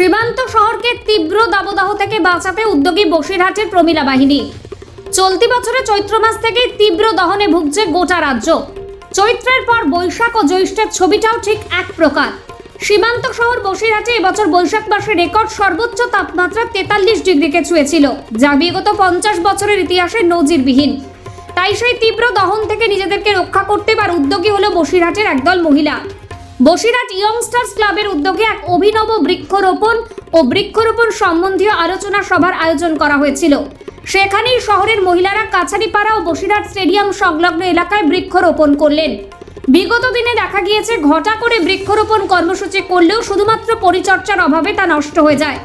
সীমান্ত শহরকে তীব্র দাবদাহ থেকে বাঁচাতে উদ্যোগী বসিরহাটের প্রমিলা বাহিনী। চলতি বছরে চৈত্র মাস থেকে তীব্র দহনে ভুগছে গোটা রাজ্য। চৈত্রের পর বৈশাখ ও জ্যৈষ্ঠের ছবিটাও ঠিক এক প্রকার। সীমান্ত শহর বসিরহাটে এবছর বৈশাখ মাসে রেকর্ড সর্বোচ্চ তাপমাত্রা তেতাল্লিশ ডিগ্রিকে ছুঁয়েছিল, যা বিগত পঞ্চাশ বছরের ইতিহাসে নজিরবিহীন। তাই সেই তীব্র দহন থেকে নিজেদেরকে রক্ষা করতে পার উদ্যোগী হলো বসিরহাটের একদল মহিলা। বসিরহাট ইয়ংস্টার্স ক্লাবের উদ্যোগে এক অভিনব বৃক্ষরোপণ ও বৃক্ষরোপণ সম্বন্ধীয় আলোচনা সভার আয়োজন করা হয়েছিল। সেখানেই শহরের মহিলারা কাছারিপাড়া ও বসিরহাট স্টেডিয়াম সংলগ্ন এলাকায় বৃক্ষরোপণ করলেন। বিগত দিনে দেখা গিয়েছে, ঘটা করে বৃক্ষরোপণ কর্মসূচি করলেও শুধুমাত্র পরিচর্যার অভাবে তা নষ্ট হয়ে যায়।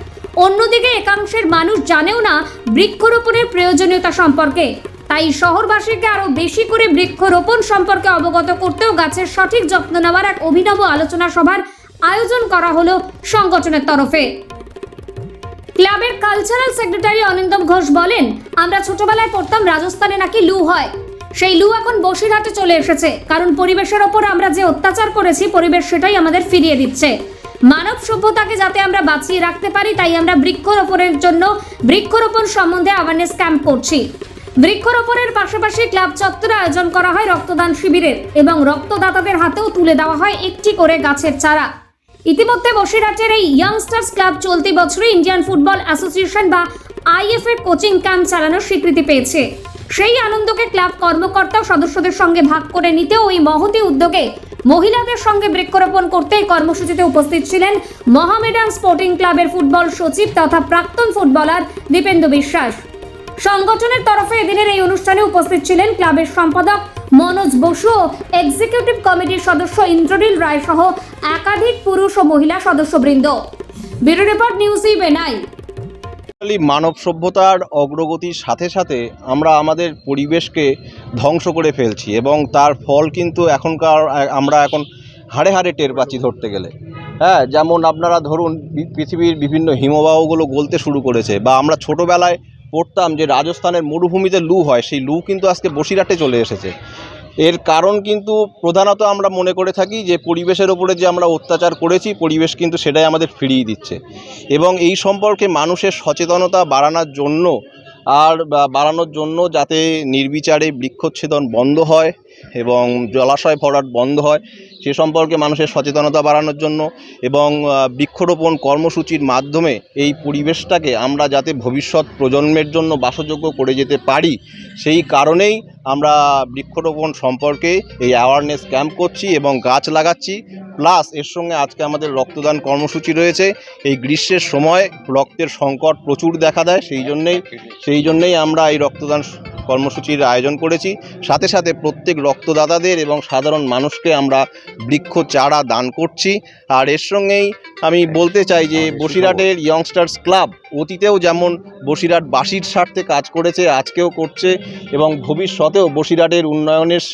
অন্যদিকে একাংশের মানুষ জানেও না বৃক্ষরোপণের প্রয়োজনীয়তা সম্পর্কে। তাই শহরবাসীকে আরও বেশি করে বৃক্ষরোপণ সম্পর্কে অবগত করতেও গাছের সঠিক যত্ন নেওয়ার এক অভিনব আলোচনা সভার আয়োজন করা হলো সংগঠনের তরফে। ক্লাবের কালচারাল সেক্রেটারি অনিন্দম ঘোষ বলেন, আমরা ছোটবেলায় পড়তাম রাজস্থানে নাকি লু হয়। সেই লু এখন বসিরহাটে চলে এসেছে। কারণ পরিবেশের ওপর আমরা যে অত্যাচার করেছি, পরিবেশ সেটাই আমাদের ফিরিয়ে দিচ্ছে। মানব সভ্যতাকে যাতে আমরা বাঁচিয়ে রাখতে পারি, তাই আমরা বৃক্ষরোপণের জন্য বৃক্ষরোপণ সম্বন্ধে অ্যাওয়ারনেস ক্যাম্প করছি। বৃক্ষরোপণের পাশাপাশি ক্লাব চত্বরে আয়োজন করা হয় রক্তদান শিবিরের এবং রক্তদাতাদের হাতেও তুলে দেওয়া হয় একটি করে গাছের চারা। ইতিমধ্যে বসিরহাটের এই ইয়াংস্টার্স ক্লাব চলতি বছরে ইন্ডিয়ান ফুটবল অ্যাসোসিয়েশন বা আইএফ এর কোচিং ক্যাম্প চালানোর স্বীকৃতি পেয়েছে। সেই আনন্দকে ক্লাব কর্মকর্তা সদস্যদের সঙ্গে ভাগ করে নিতেও ওই মহতি উদ্যোগে মহিলাদের সঙ্গে বৃক্ষরোপণ করতে কর্মসূচিতে উপস্থিত ছিলেন মহামেডান স্পোর্টিং ক্লাবের ফুটবল সচিব তথা প্রাক্তন ফুটবলার দীপেন্দু বিশ্বাস। সংগঠনের তরফে এদিনের এই অনুষ্ঠানে উপস্থিত ছিলেন ক্লাবের সম্পাদক মনোজ বসু এক্সিকিউটিভ কমিটির সদস্য ইন্দ্রনীল রায় সহ একাধিক পুরুষ ও মহিলা সদস্যবৃন্দ। ব্যুরো রিপোর্ট নিউজ বেনাই মানব সভ্যতার অগ্রগতির সাথে সাথে আমরা আমাদের পরিবেশকে ধ্বংস করে ফেলছি এবং তার ফল কিন্তু এখনকার, আমরা এখন হাড়ে হাড়ে টের পাচ্ছি ধরতে গেলে। হ্যাঁ যেমন আপনারা ধরুন, পৃথিবীর বিভিন্ন হিমবাহগুলো গলতে শুরু করেছে বা আমরা ছোটোবেলায় পড়তাম যে রাজস্থানের মরুভূমিতে লু হয়, সেই লু কিন্তু আজকে বসিরহাটে চলে এসেছে। এর কারণ কিন্তু প্রধানত আমরা মনে করে থাকি যে পরিবেশের ওপরে যে আমরা অত্যাচার করেছি, পরিবেশ কিন্তু সেটাই আমাদের ফিরিয়ে দিচ্ছে। এবং এই সম্পর্কে মানুষের সচেতনতা বাড়ানোর জন্য আর বাড়ানোর জন্য যাতে নির্বিচারে বৃক্ষচ্ছেদন বন্ধ হয় এবং জলাশয় ভরাট বন্ধ হয়, সে সম্পর্কে মানুষের সচেতনতা বাড়ানোর জন্য এবং বৃক্ষরোপণ কর্মসূচির মাধ্যমে এই পরিবেশটাকে আমরা যাতে ভবিষ্যৎ প্রজন্মের জন্য বাসযোগ্য করে যেতে পারি, সেই কারণেই আমরা বৃক্ষরোপণ সম্পর্কে এই অ্যাওয়ারনেস ক্যাম্প করছি এবং গাছ লাগাচ্ছি। প্লাস এর সঙ্গে আজকে আমাদের রক্তদান কর্মসূচি রয়েছে। এই গ্রীষ্মের সময় রক্তের সংকট প্রচুর দেখা দেয়, সেই জন্যেই সেই জন্যেই আমরা এই রক্তদান কর্মসূচির আয়োজন করেছি। সাথে সাথে প্রত্যেক রক্তদাতাদের এবং সাধারণ মানুষকে আমরা বৃক্ষ চারা দান করছি। আর এর সঙ্গেই আমি বলতে চাই যে বসিরহাটের ইয়ংস্টার্স ক্লাব অতীতেও যেমন বসিরহাটবাসীর স্বার্থে কাজ করেছে আজকেও করছে এবং ভবিষ্যতেও বসিরহাটের উন্নয়নের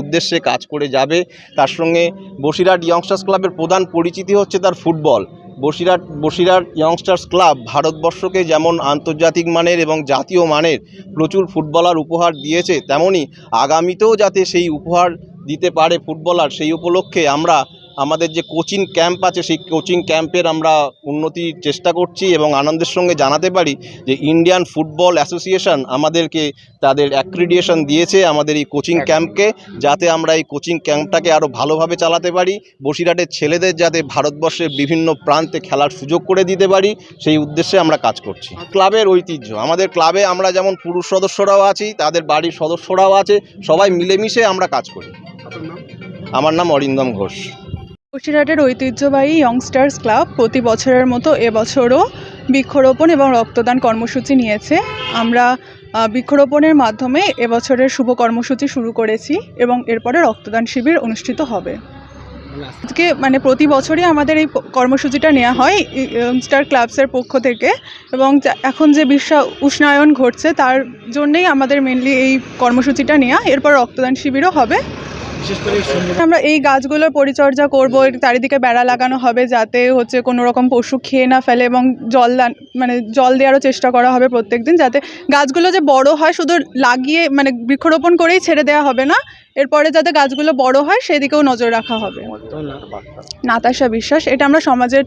উদ্দেশ্যে কাজ করে যাবে। তার সঙ্গে বসিরহাট ইয়ংস্টার্স ক্লাবের প্রধান পরিচিতি হচ্ছে তার football. Basirhat Basirhat youngsters club ভারতবর্ষকে যেমন আন্তর্জাতিক মানের এবং জাতীয় মানের প্রচুর ফুটবলার উপহার দিয়েছে তেমনই আগামীতেও যাতে সেই উপহার দিতে পারে ফুটবলার, সেই উপলক্ষে আমরা আমাদের যে কোচিং ক্যাম্প আছে সেই কোচিং ক্যাম্পের আমরা উন্নতির চেষ্টা করছি এবং আনন্দের সঙ্গে জানাতে পারি যে ইন্ডিয়ান ফুটবল অ্যাসোসিয়েশন আমাদেরকে তাদের অ্যাক্রিডিয়েশন দিয়েছে আমাদের এই কোচিং ক্যাম্পকে যাতে আমরা এই কোচিং ক্যাম্পটাকে আরও ভালোভাবে চালাতে পারি বসিরহাটের ছেলেদের যাতে ভারতবর্ষের বিভিন্ন প্রান্তে খেলার সুযোগ করে দিতে পারি সেই উদ্দেশ্যে আমরা কাজ করছি। ক্লাবের ঐতিহ্য আমাদের ক্লাবে আমরা যেমন পুরুষ সদস্যরাও আছি তাদের বাড়ির সদস্যরাও আছে সবাই মিলেমিশে আমরা কাজ করি। আমার নাম অরিন্দম ঘোষ। বসিরহাটের ঐতিহ্যবাহী ইয়ংস্টার্স ক্লাব প্রতি বছরের মতো এবছরও বৃক্ষরোপণ এবং রক্তদান কর্মসূচি নিয়েছে। আমরা বৃক্ষরোপণের মাধ্যমে এবছরের শুভ কর্মসূচি শুরু করেছি এবং এরপরে রক্তদান শিবির অনুষ্ঠিত হবে। আজকে মানে প্রতি বছরই আমাদের এই কর্মসূচিটা নেওয়া হয় ইয়ংস্টার ক্লাবসের পক্ষ থেকে এবং এখন যে বিশ্ব উষ্ণায়ন ঘটছে তার জন্যেই আমাদের মেনলি এই কর্মসূচিটা নেওয়া এরপর রক্তদান শিবিরও হবে। আমরা এই গাছগুলোর পরিচর্যা করব চারিদিকে বেড়া লাগানো হবে যাতে হচ্ছে কোনো রকম পশু খেয়ে না ফেলে এবং জল মানে জল দেওয়ারও চেষ্টা করা হবে প্রত্যেক দিন যাতে গাছগুলো যে বড় হয় শুধু লাগিয়ে মানে বৃক্ষরোপণ করেই ছেড়ে দেওয়া হবে না, এরপরে যাতে গাছগুলো বড় হয় সেদিকেও নজর রাখা হবে। নাতাশা বিশ্বাস, এটা আমরা সমাজের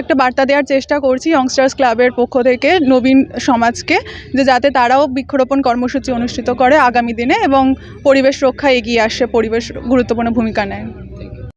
একটা বার্তা দেওয়ার চেষ্টা করছি ইয়ংস্টার্স ক্লাবের পক্ষ থেকে নবীন সমাজকে, যে যাতে তারাও বৃক্ষরোপণ কর্মসূচি অনুষ্ঠিত করে আগামী দিনে এবং পরিবেশ রক্ষা এগিয়ে আসে, পরিবেশ গুরুত্বপূর্ণ ভূমিকা নেয়।